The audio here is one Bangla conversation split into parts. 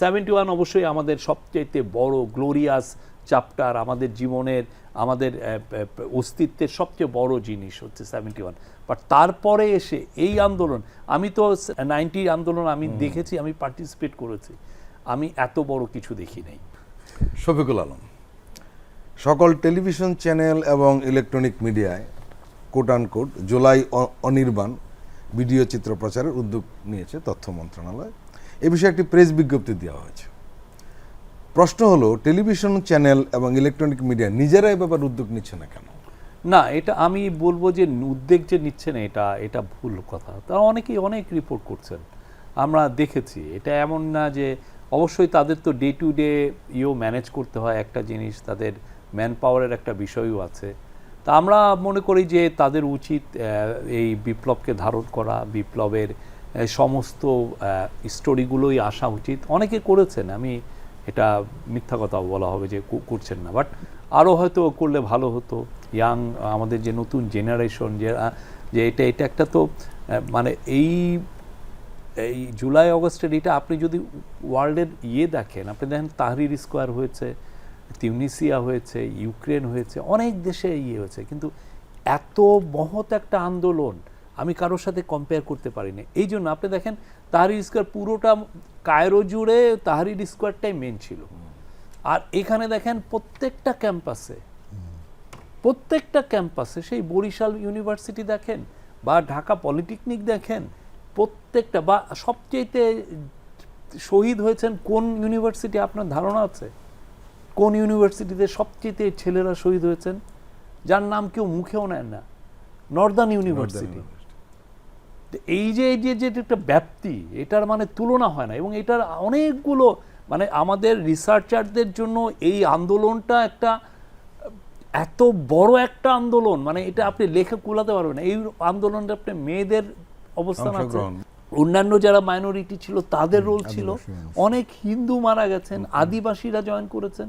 সেভেন্টি ওয়ান অবশ্যই আমাদের সবচেয়ে বড় গ্লোরিয়াস চ্যাপ্টার আমাদের জীবনের আমাদের অস্তিত্বের সবচেয়ে বড় জিনিস হচ্ছে সেভেন্টি ওয়ান। বাট তারপরে এসে এই আন্দোলন আমি তো নাইনটি আন্দোলন আমি দেখেছি আমি পার্টিসিপেট করেছি। আমি এত বড় কিছু দেখি নাই। শফিকুল আলম সকল টেলিভিশন চ্যানেল এবং ইলেকট্রনিক মিডিয়ায় quote quote July Anirban video চিত্র প্রচারের উদ্যোগ নিয়েছে তথ্য মন্ত্রণালয়। এ বিষয়ে একটি প্রেস বিজ্ঞপ্তি দেওয়া হয়েছে। প্রশ্ন হলো, টেলিভিশন চ্যানেল এবং ইলেকট্রনিক মিডিয়া নিজেরাই ব্যাপার উদ্যোগ নিচ্ছে না কেন? না, এটা আমি বলব যে উদ্বেগ যে নিচ্ছে না, এটা এটা ভুল কথা। তারা অনেকেই অনেক রিপোর্ট করছেন। আমরা দেখেছি, এটা এমন না যে অবশ্যই তাদের তো ডে টু ডে ইও ম্যানেজ করতে হয় একটা জিনিস, তাদের ম্যান পাওয়ারের একটা বিষয়ও আছে। তা আমরা মনে করি যে তাদের উচিত এই বিপ্লবকে ধারণ করা, বিপ্লবের সমস্ত স্টোরিগুলোই আসা উচিত। অনেকে করেছেন, আমি এটা মিথ্যা কথা বলা হবে যে করছেন না বাট আরও হয়তো করলে ভালো হতো। ইয়াং আমাদের যে নতুন জেনারেশন যে যে এটা এটা একটা তো মানে এই এই জুলাই, অগস্টের এটা আপনি যদি ওয়ার্ল্ডের ইয়ে দেখেন, আপনি দেখেন তাহরির স্কোয়ার হয়েছে, তিউনিসিয়া হয়েছে, ইউক্রেন হয়েছে, অনেক দেশে ইয়ে হয়েছে, কিন্তু এত মহৎ একটা আন্দোলন আমি কারোর সাথে কম্পেয়ার করতে পারিনি। এই জন্য আপনি দেখেন তাহরির স্কোয়ার পুরোটা কায়রো জুড়ে তাহরির স্কোয়ারটাই মেন ছিল। আর এখানে দেখেন প্রত্যেকটা ক্যাম্পাসে প্রত্যেকটা ক্যাম্পাসে সেই বরিশাল ইউনিভার্সিটি দেখেন বা ঢাকা পলিটেকনিক দেখেন প্রত্যেকটা বা সবচেয়েতে শহীদ হয়েছেন কোন ইউনিভার্সিটি আপনার ধারণা আছে? কোন ইউনিভার্সিটিতে সবচেয়ে ছেলেরা শহীদ হয়েছেন? যার নাম কেউ মুখেও নেন না। নর্দার্ন ইউনিভার্সিটি এই যে এই যে একটা ব্যাপ্তি এটার মানে তুলনা হয় না এবং এটার অনেকগুলো মানে আমাদের রিসার্চারদের জন্য এই আন্দোলনটা একটা এত বড় একটা আন্দোলন মানে এটা আপনি লেখা কুলাতে পারবেন এই আন্দোলনটা আপনি মেয়েদের অবস্থান আছে। অন্যান্য যারা মাইনরিটি ছিল তাদের রোল ছিল। অনেক হিন্দু মারা গেছেন আদিবাসীরা জয়েন করেছেন।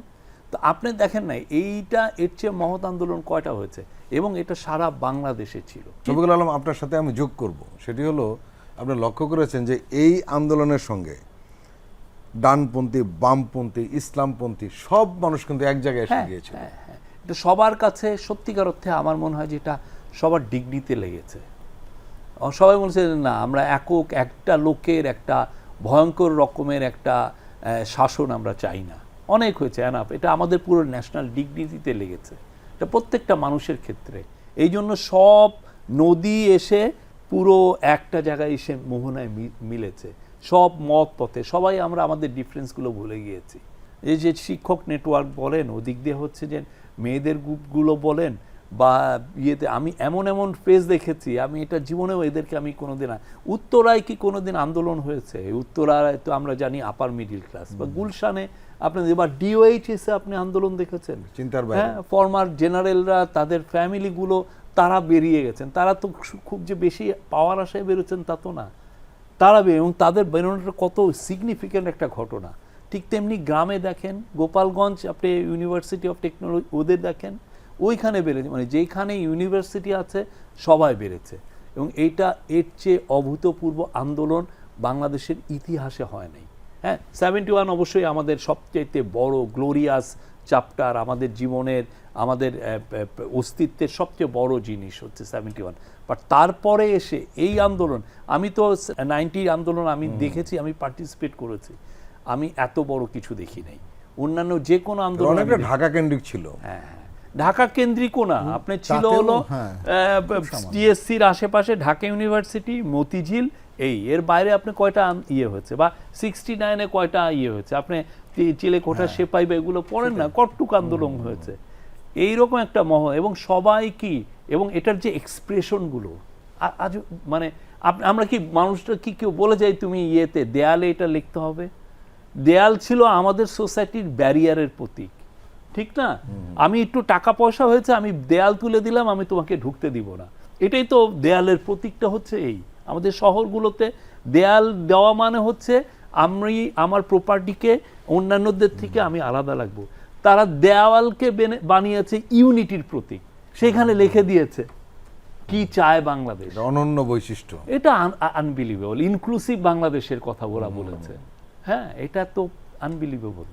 তো আপনি দেখেন না এইটা এর চেয়ে মহৎ আন্দোলন কয়টা হয়েছে? এবং এটা সারা বাংলাদেশে ছিল। শফিকুল আলম আপনার সাথে আমি যোগ করব। সেটি হলো আপনি লক্ষ্য করেছেন যে এই আন্দোলনের সঙ্গে ডানপন্থী বামপন্থী ইসলামপন্থী সব মানুষ কিন্তু এক জায়গায় এসে হ্যাঁ, গিয়েছিল। হ্যাঁ, হ্যাঁ। এটা সবার কাছে সত্যিকার অর্থে আমার মনে হয় যে এটা সবার ডিগনিতে লেগেছে। সবাই বলছে না আমরা একক একটা লোকের একটা ভয়ঙ্কর রকমের একটা শাসন আমরা চাই না। অনেক হয়েছে অ্যানাফ এটা আমাদের পুরো ন্যাশনাল ডিগনিটিতে লেগেছে। এটা প্রত্যেকটা মানুষের ক্ষেত্রে। এই জন্য সব নদী এসে পুরো একটা জায়গায় এসে মোহনায় মিলেছে। সব মত পথে। সবাই আমরা আমাদের ডিফারেন্সগুলো ভুলে গিয়েছি। এই যে শিক্ষক নেটওয়ার্ক বলেন, ওদিক দিয়ে হচ্ছে যে মেয়েদের গ্রুপগুলো বলেন বা ইয়েতে আমি এমন এমন ফেজ দেখেছি আমি এটা জীবনেও এদেরকে আমি কোনোদিন আ- উত্তরায় কি কোনোদিন আন্দোলন হয়েছে? উত্তরায় তো আমরা জানি আপার মিডিল ক্লাস বা গুলশানে আপনি এবার ডিওএইচএসে আপনি আন্দোলন দেখেছেন? চিন্তার। হ্যাঁ ফর্মার জেনারেলরা তাদের ফ্যামিলিগুলো তারা বেরিয়ে গেছেন। তারা তো খুব যে বেশি পাওয়ার আশায় বেরোচ্ছেন তা তো না। তারা এবং তাদের বেরোনোটা কত সিগনিফিক্যান্ট একটা ঘটনা। ঠিক তেমনি গ্রামে দেখেন গোপালগঞ্জ আপনি ইউনিভার্সিটি অফ টেকনোলজি ওদের দেখেন ওইখানে বেড়েছে মানে যেখানে ইউনিভার্সিটি আছে সবাই বেড়েছে। এবং এইটা এর চেয়ে অভূতপূর্ব আন্দোলন বাংলাদেশের ইতিহাসে হয় নাই। হ্যাঁ সেভেন্টি ওয়ান অবশ্যই আমাদের সবচেয়ে বড় গ্লোরিয়াস চ্যাপ্টার আমাদের জীবনের আমাদের অস্তিত্বের সবচেয়ে বড় জিনিস হচ্ছে সেভেন্টি ওয়ান বাট তারপরে এসে এই আন্দোলন আমি তো নাইনটি আন্দোলন আমি দেখেছি আমি পার্টিসিপেট করেছি। আমি এত বড় কিছু দেখি নাই। অন্যান্য যে কোনো আন্দোলন ঢাকা কেন্দ্রিক ছিল। হ্যাঁ হ্যাঁ। ঢাকা কেন্দ্রিকও না আপনার ছিল হলো হ্যাঁ, টিএসসির আশেপাশে ঢাকা ইউনিভার্সিটি মতিঝিল এই এর বাইরে আপনি কয়টা ইয়ে হয়েছে? বা সিক্সটি নাইনে কয়টা ইয়ে হচ্ছে আপনি চিলে চিলেকোঠা সেপাই বা এগুলো পড়েন না? কটটুক আন্দোলন হয়েছে? এইরকম একটা মহ এবং সবাই কি এবং এটার যে এক্সপ্রেশনগুলো আজ মানে আমরা কি মানুষটা কি কেউ বলে যাই তুমি ইয়েতে দেয়ালে এটা লিখতে হবে? দেয়াল ছিল আমাদের সোসাইটির ব্যারিয়ারের প্রতীক। ঠিক না? আমি একটু টাকা পয়সা হয়েছে আমি দেয়াল তুলে দিলাম আমি তোমাকে ঢুকতে দিব না। এটাই তো দেয়ালের প্রতীকটা হচ্ছে এই। আমাদের শহরগুলোতে দেয়াল দেওয়া মানে হচ্ছে আমি আমার প্রপার্টিকে অন্যান্যদের থেকে আমি আলাদা লাগবো। তারা দেওয়ালকে বানিয়েছে ইউনিটির প্রতীক। সেখানে লিখে দিয়েছে কি চায় বাংলাদেশ? অনন্য বৈশিষ্ট্য। এটা আনবিলিভেবল ইনক্লুসিভ বাংলাদেশের কথা ওরা বলেছে। হ্যাঁ এটা তো আনবিলিভেবল